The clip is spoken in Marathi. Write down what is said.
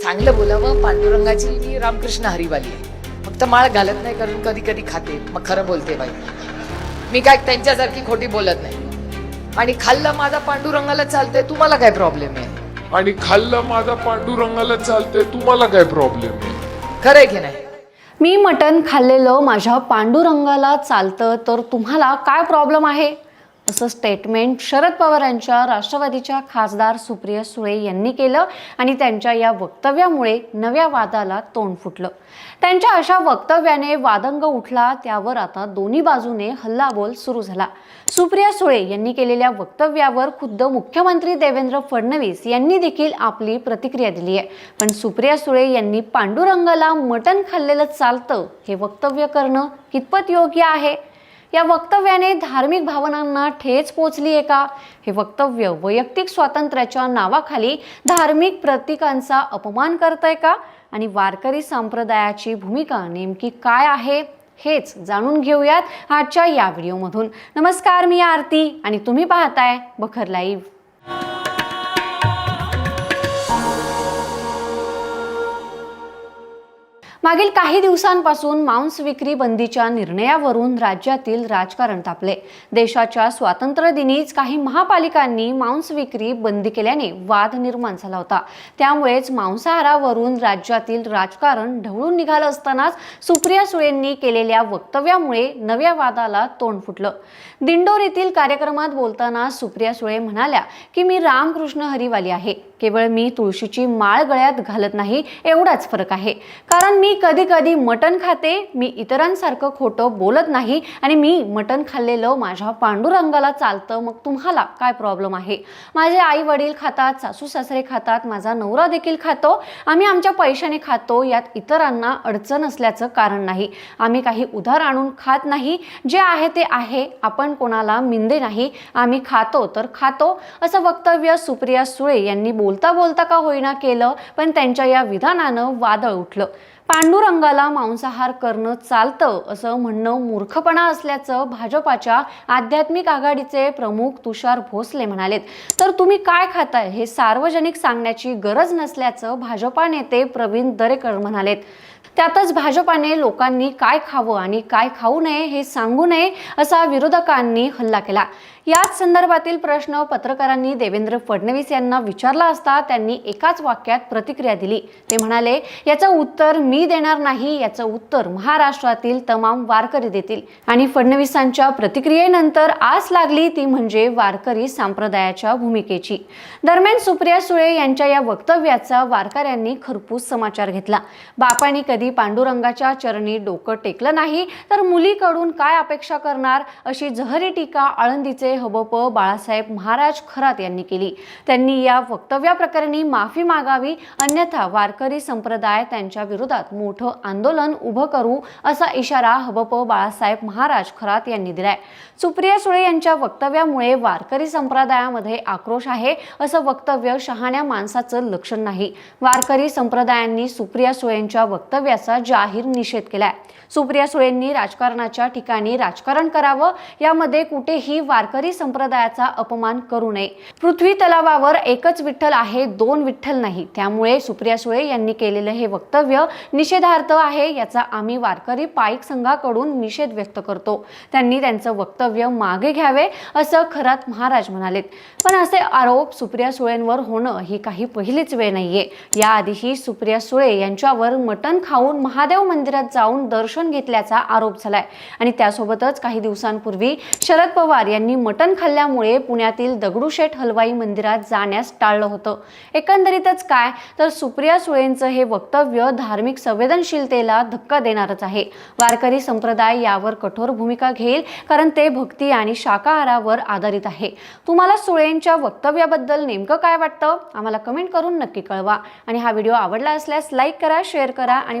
चांगलं बोलावं पांडुरंगाची मी रामकृष्ण हरिवाली आहे. फक्त माळ घालत नाही कारण कधी कधी खाते. मग खरं बोलते बाई. मी काय त्यांच्यासारखी खोटी बोलत नाही. आणि खाल्लं माझा पांडुरंगाला चालतंय तुम्हाला काय प्रॉब्लेम आहे? आणि खाल्लं माझा पांडुरंगाला चालतंय तुम्हाला काय प्रॉब्लेम आहे? खरं आहे की नाही? मी मटण खाल्लेलं माझ्या पांडुरंगाला चालतं तर तुम्हाला काय प्रॉब्लेम आहे? असं स्टेटमेंट शरद पवार यांच्या राष्ट्रवादीच्या खासदार सुप्रिया सुळे यांनी केलं आणि त्यांच्या या वक्तव्यामुळे नव्या वादाला तोंड फुटलं. त्यांच्या अशा वक्तव्याने वादंग उठला त्यावर आता दोन्ही बाजूने हल्लाबोल सुरू झाला. सुप्रिया सुळे यांनी केलेल्या वक्तव्यावर खुद्द मुख्यमंत्री देवेंद्र फडणवीस यांनी देखील आपली प्रतिक्रिया दिली आहे. पण सुप्रिया सुळे यांनी पांडुरंगाला मटण खाल्लेलं चालतं हे वक्तव्य करणं कितपत योग्य आहे? या वक्तव्याने धार्मिक भावनांना ठेच पोचली आहे का? हे वक्तव्य वैयक्तिक स्वातंत्र्याच्या नावाखाली धार्मिक प्रतीकांचा अपमान करत आहे का? आणि वारकरी संप्रदायाची भूमिका नेमकी काय आहे? हेच जाणून घेऊयात आजच्या या व्हिडिओमधून. नमस्कार मी आरती आणि तुम्ही पाहताय बखर लाईव्ह. मागील काही दिवसांपासून मांस विक्री बंदीच्या निर्णयावरून राज्यातील राजकारण तापले. देशाच्या स्वातंत्र्य दिनीच काही महापालिकांनी मांस विक्री बंदी केल्याने वाद निर्माण झाला होता. त्यामुळेच मांसाहारावरून राज्यातील राजकारण ढवळून निघालं असतानाच सुप्रिया सुळेंनी केलेल्या वक्तव्यामुळे नव्या वादाला तोंड फुटलं. दिंडोरीतील कार्यक्रमात बोलताना सुप्रिया सुळे म्हणाल्या की मी रामकृष्ण हरिवाली आहे. केवळ मी तुळशीची माळ गळ्यात घालत नाही एवढाच फरक आहे. कारण मी कधी कधी मटण खाते मी इतरांसारखं खोटं बोलत नाही आणि मी मटण खाल्लेलं माझ्या पांडुरंगाला चालतं मग तुम्हाला काय प्रॉब्लेम आहे? माझे आई वडील खातात सासू सासरे खातात माझा नवरा देखील खातो आम्ही आमच्या पैशाने खातो यात इतरांना अडचण असल्याचं कारण नाही. आम्ही काही उधार आणून खात नाही जे आहे ते आहे आपण कोणाला मिंदे नाही आम्ही खातो तर खातो असं वक्तव्य सुप्रिया सुळे यांनी बोल बोलता बोलता का होईना केलं पण त्यांच्या या विधानानं वादळ उठलं. पांडुरंगाला मांसाहार करणं चालतं असं म्हणणं मूर्खपणा असल्याचं भाजपाच्या आध्यात्मिक आघाडीचे प्रमुख तुषार भोसले म्हणालेत. तर तुम्ही काय खाताय हे सार्वजनिक सांगण्याची गरज नसल्याचं भाजपा नेते प्रवीण दरेकर म्हणालेत. त्यातच भाजपाने लोकांनी काय खावं आणि काय खाऊ नये हे सांगू नये असा विरोधकांनी हल्ला केला. याच संदर्भातील प्रश्न पत्रकारांनी देवेंद्र फडणवीस यांना विचारला असता त्यांनी एकाच वाक्यात प्रतिक्रिया दिली. ते म्हणाले याचं उत्तर मी देणार नाही याचं उत्तर महाराष्ट्रातील तमाम वारकरी देतील. आणि फडणवीसांच्या प्रतिक्रियेनंतर आस लागली ती म्हणजे वारकरी संप्रदायाच्या भूमिकेची. दरम्यान सुप्रिया सुळे यांच्या या वक्तव्याचा वारकऱ्यांनी खरपूस समाचार घेतला. बापांनी कधी पांडुरंगाच्या चरणी डोकं टेकलं नाही तर मुलीकडून काय अपेक्षा करणार? अशी जहरी टीका आळंदीचे हबप बाळासाहेब महाराज खरात यांनी केली. त्यांनी या वक्तव्याप्रकरणी माफी मागावी अन्यथा वारकरी संप्रदाय त्यांच्या विरोधात मोठं आंदोलन उभं करू असा इशारा हबप बाळासाहेब महाराज खरात यांनी दिलाय. सुप्रिया सुळे यांच्या वक्तव्यामुळे वारकरी संप्रदायामध्ये आक्रोश आहे असं वक्तव्य शहाण्या माणसाचं लक्षण नाही. वारकरी संप्रदायांनी सुप्रिया सुळेंच्या वक्तव्याचा जाहीर निषेध केलाय. सुप्रिया सुळेंनी राजकारणाच्या ठिकाणी राजकारण करावं यामध्ये कुठेही वारकरी संप्रदायाचा अपमान करू नये. पृथ्वी तलावावर एकच विठ्ठल आहे दोन विठ्ठल नाही. त्यामुळे सुप्रिया सुळे यांनी केलेलं हे वक्तव्य निषेधार्थ आहे याचा आम्ही वारकरी पाईक संघाकडून निषेध व्यक्त करतो. त्यांनी त्यांचं वक्तव्य मागे घ्यावे असं खरात महाराज म्हणालेत. पण असे आरोप सुप्रिया सुळेंवर होणं ही काही पहिलीच वेळ नाहीये. याआधीही सुप्रिया सुळे यांच्यावर मटण खाऊन महादेव मंदिरात जाऊन दर्शन घेतल्याचा आरोप झालाय. आणि त्यासोबतच काही दिवसांपूर्वी शरद पवार यांनी मटण खाल्ल्यामुळे पुण्यातील दगडूशेठ हलवाई मंदिरात जाण्यास टाळलं होतं. एकंदरीतच काय? तर सुप्रिया सुळेंचं हे वक्तव्य धार्मिक संवेदनशीलतेला धक्का देणारच आहे. वारकरी संप्रदाय यावर कठोर भूमिका घेईल कारण ते भक्ती आणि शाकाहारावर आधारित आहे. तुम्हाला सुळेंच्या वक्तव्याबद्दल नेमकं काय वाटतं? आम्हाला कमेंट करून नक्की कळवा. आणि हा व्हिडिओ आवडला असल्यास लाईक करा शेअर करा आणि